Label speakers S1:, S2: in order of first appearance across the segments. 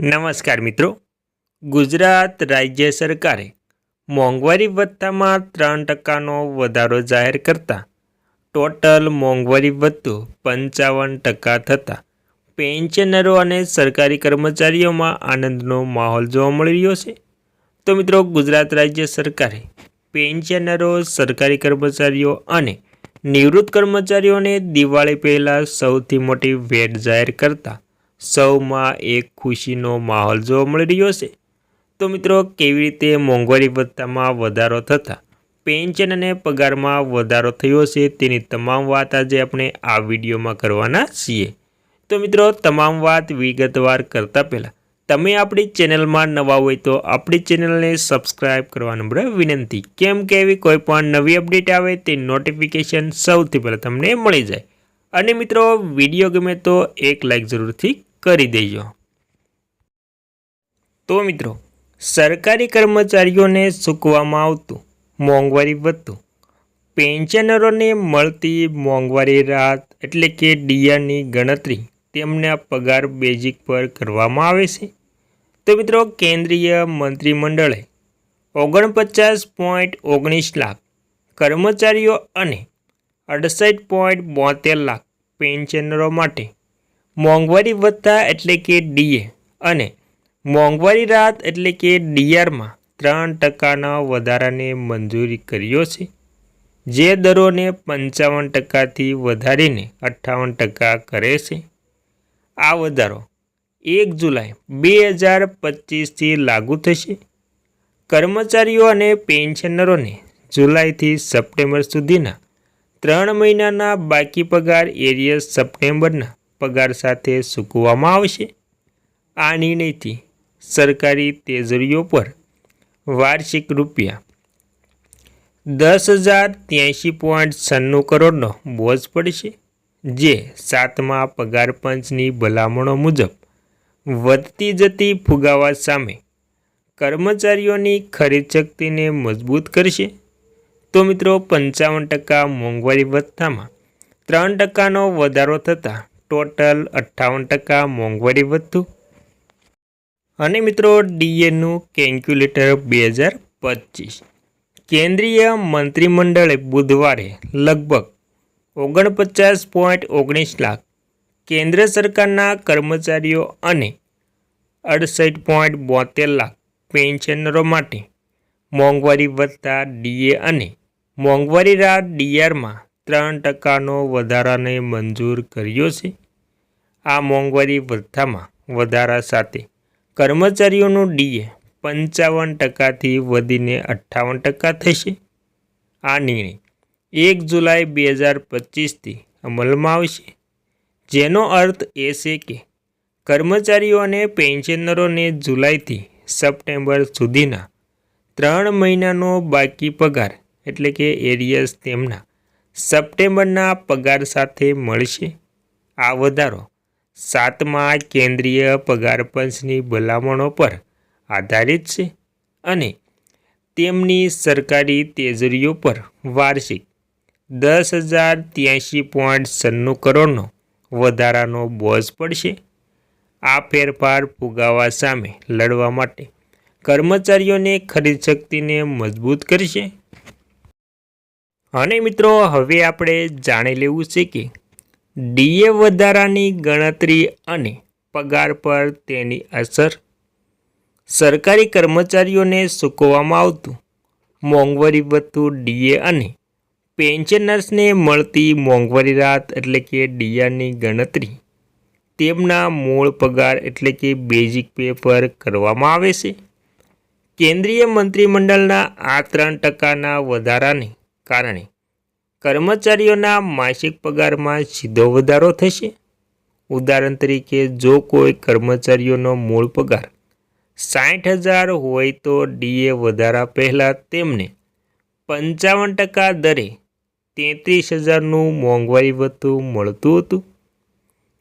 S1: નમસ્કાર મિત્રો. ગુજરાત રાજ્ય સરકારે મોંઘવારી ભથ્થામાં ત્રણ ટકાનો વધારો જાહેર કરતા ટોટલ મોંઘવારી ભથ્થું પંચાવન ટકા થતાં પેન્શનરો અને સરકારી કર્મચારીઓમાં આનંદનો માહોલ જોવા મળી રહ્યો છે. તો મિત્રો, ગુજરાત રાજ્ય સરકારે પેન્શનરો, સરકારી કર્મચારીઓ અને નિવૃત્ત કર્મચારીઓને દિવાળી પહેલાં સૌથી મોટી ભેટ જાહેર કરતા સૌમાં એક ખુશીનો માહોલ જોવા મળી રહ્યો છે. તો મિત્રો, કેવી રીતે મોંઘવારી ભથ્થામાં વધારો થતાં, પેન્શન અને પગારમાં વધારો થયો છે તેની તમામ વાત આજે આપણે આ વિડીયોમાં કરવાના છીએ. તો મિત્રો, તમામ વાત વિગતવાર કરતાં પહેલાં, તમે આપણી ચેનલમાં નવા હોય તો આપણી ચેનલને સબસ્ક્રાઇબ કરવા નંબર વિનંતી. કેમ કે એવી કોઈ નવી અપડેટ આવે તે નોટિફિકેશન સૌથી પહેલાં તમને મળી જાય. અને મિત્રો, વીડિયો ગમે તો એક લાઈક જરૂરથી કરી દેજો. તો મિત્રો, સરકારી કર્મચારીઓને ચૂકવવામાં આવતું મોંઘવારી વધતું. પેન્શનરોને મળતી મોંઘવારી રાહત એટલે કે ડીઆરની ગણતરી તેમના પગાર બેઝિક પર કરવામાં આવે છે. તો મિત્રો, કેન્દ્રીય મંત્રીમંડળે ઓગણપચાસ પોઈન્ટ ઓગણીસ લાખ કર્મચારીઓ અને અડસઠ પોઈન્ટ બોતેર લાખ પેન્શનરો માટે મોંઘવારી વધતા એટલે કે ડીએ. અને મોંઘવારી રાહત એટલે કે ડીઆરમાં ત્રણ ટકાના વધારાને મંજૂરી કર્યો છે. જે દરોને પંચાવન ટકાથી વધારીને અઠ્ઠાવન ટકા કરે છે. આ વધારો એક જુલાઈ બે હજાર પચીસથી લાગુ થશે. કર્મચારીઓ અને પેન્શનરોને જુલાઈથી સપ્ટેમ્બર સુધીના ત્રણ મહિનાના બાકી પગાર એરિયસ સપ્ટેમ્બરના પગાર સાથે સૂકવવામાં આવશે. આ નિર્ણયથી સરકારી તેજરીઓ પર વાર્ષિક રૂપિયા દસ હજાર ત્યાંશી પોઈન્ટ છન્નું કરોડનો બોજ પડશે, જે સાતમા પગાર પંચની ભલામણો મુજબ વધતી જતી ફુગાવા સામે કર્મચારીઓની ખરીદ શક્તિને મજબૂત કરશે. તો મિત્રો, પંચાવન ટકા મોંઘવારી ભથ્થામાં ત્રણ ટકાનો વધારો થતાં ટોટલ અઠ્ઠાવન ટકા મોંઘવારી વધતું અને મિત્રો ડીએનું કેલ્ક્યુલેટર બે હજાર પચીસ. કેન્દ્રીય મંત્રીમંડળે બુધવારે લગભગ ઓગણપચાસ પોઈન્ટ ઓગણીસ લાખ કેન્દ્ર સરકારના કર્મચારીઓ અને અડસઠ પોઈન્ટ બોતેર લાખ પેન્શનરો માટે મોંઘવારી વધતા ડીએ અને મોંઘવારી રાહત ડીઆરમાં ત્રણ ટકાનો વધારાને મંજૂર કર્યો છે. આ મોંઘવારી ભથ્થામાં વધારા સાથે કર્મચારીઓનું ડીએ પંચાવન ટકાથી વધીને અઠ્ઠાવન ટકા થશે. આ નિર્ણય એક જુલાઈ બે હજાર પચીસથી અમલમાં આવશે. જેનો અર્થ એ છે કે કર્મચારીઓ અને પેન્શનરોને જુલાઈથી સપ્ટેમ્બર સુધીના ત્રણ મહિનાનો બાકી પગાર એટલે કે એરિયસ તેમના સપ્ટેમ્બરના પગાર સાથે મળશે. આ વધારો સાતમા કેન્દ્રીય પગાર પંચની ભલામણો પર આધારિત છે અને તેમની સરકારી તેજરીઓ પર વાર્ષિક દસ હજાર ત્યાંશી પોઈન્ટ છન્નું કરોડનો વધારાનો બોજ પડશે. આ ફેરફાર ફુગાવા સામે લડવા માટે કર્મચારીઓને ખરીદ શક્તિને મજબૂત કરશે. અને મિત્રો, હવે આપણે જાણી લેવું છે કે ડીએ વધારાની ગણતરી અને પગાર પર તેની અસર સરકારી કર્મચારીઓને ચૂકવવામાં આવતું. મોંઘવારી ભથ્થું ડીએ અને પેન્શનર્સને મળતી મોંઘવારી રાત એટલે કે ડીઆરની ગણતરી તેમના મૂળ પગાર એટલે કે બેઝિક પે પર કરવામાં આવે છે. કેન્દ્રીય મંત્રીમંડળના આ ત્રણ ટકાના વધારાને કારણે કર્મચારીઓના માસિક પગારમાં સીધો વધારો થશે? ઉદાહરણ તરીકે, જો કોઈ કર્મચારીઓનો મૂળ પગાર સાઠ હજાર હોય તો ડીએ વધારા પહેલાં તેમને પંચાવન ટકા દરે તેત્રીસ હજારનું મોંઘવારી ભથ્થું મળતું હતું.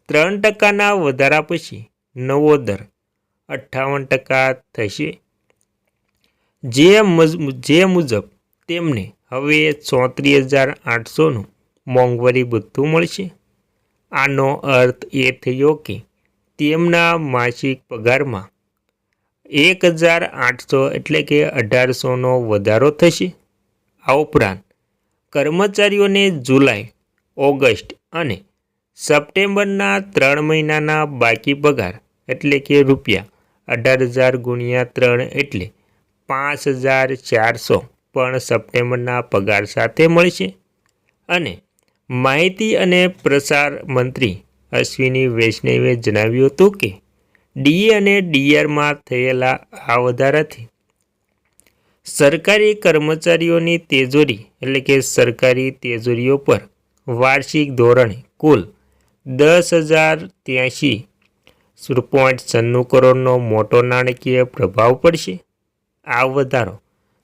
S1: ત્રણ ટકાના વધારા પછી નવો દર અઠ્ઠાવન ટકા થશે. જે જે મુજબ તેમને હવે ચોત્રીસ હજાર આઠસોનું મોંઘવારી ભથ્થું મળશે. આનો અર્થ એ થયો કે તેમના માસિક પગારમાં એક હજાર આઠસો એટલે કે અઢારસોનો વધારો થશે. આ ઉપરાંત કર્મચારીઓને જુલાઈ, ઓગસ્ટ અને સપ્ટેમ્બરના ત્રણ મહિનાના બાકી પગાર એટલે કે રૂપિયા અઢાર હજાર ગુણ્યા ત્રણ એટલે પાંચ હજાર ચારસો પણ સપ્ટેમ્બરના પગાર સાથે મળશે અને માહિતી અને પ્રસાર મંત્રી અશ્વિની વૈષ્ણવે જણાવ્યું હતું કે ડીએ અને ડીઆરમાં થયેલા આ વધારાથી સરકારી કર્મચારીઓની તેજોરી એટલે કે સરકારી તેજોરીઓ પર વાર્ષિક ધોરણે કુલ દસ હજાર ત્યાંશી પોઈન્ટ છન્નું કરોડનો મોટો નાણાકીય પ્રભાવ પડશે. આ વધારો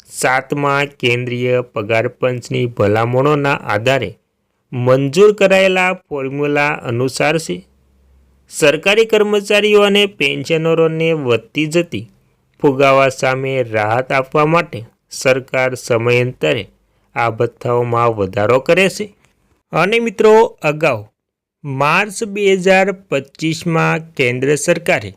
S1: સાતમા કેન્દ્રીય પગાર પંચની ભલામણોના આધારે મંજૂર કરાયેલા ફોર્મ્યુલા અનુસાર છે. સરકારી કર્મચારીઓ અને પેન્શનરોને વધતી જતી ફુગાવા સામે રાહત આપવા માટે સરકાર સમયાંતરે આ ભથ્થાઓમાં વધારો કરે છે. અને મિત્રો, અગાઉ માર્ચ બે હજાર પચીસમાં કેન્દ્ર સરકારે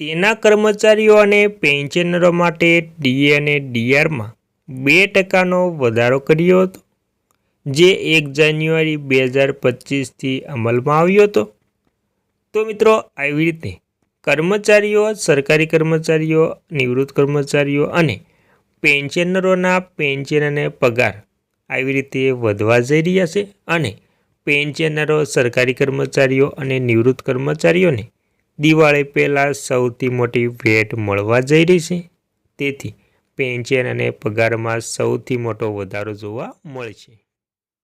S1: તેના કર્મચારીઓ અને પેન્શનરો માટે ડીએ અને ડીઆરમાં બે ટકાનો વધારો કર્યો હતો, જે એક જાન્યુઆરી બે હજાર પચીસથી અમલમાં આવ્યો હતો. તો મિત્રો, આવી રીતે કર્મચારીઓ, સરકારી કર્મચારીઓ, નિવૃત્ત કર્મચારીઓ અને પેન્શનરોના પેન્શન અને પગાર આવી રીતે વધવા જઈ રહ્યા છે અને પેન્શનરો, સરકારી કર્મચારીઓ અને નિવૃત્ત કર્મચારીઓને દિવાળી પહેલાં સૌથી મોટી ભેટ મળવા જઈ રહી છે. તેથી પેન્શન અને પગારમાં સૌથી મોટો વધારો જોવા મળશે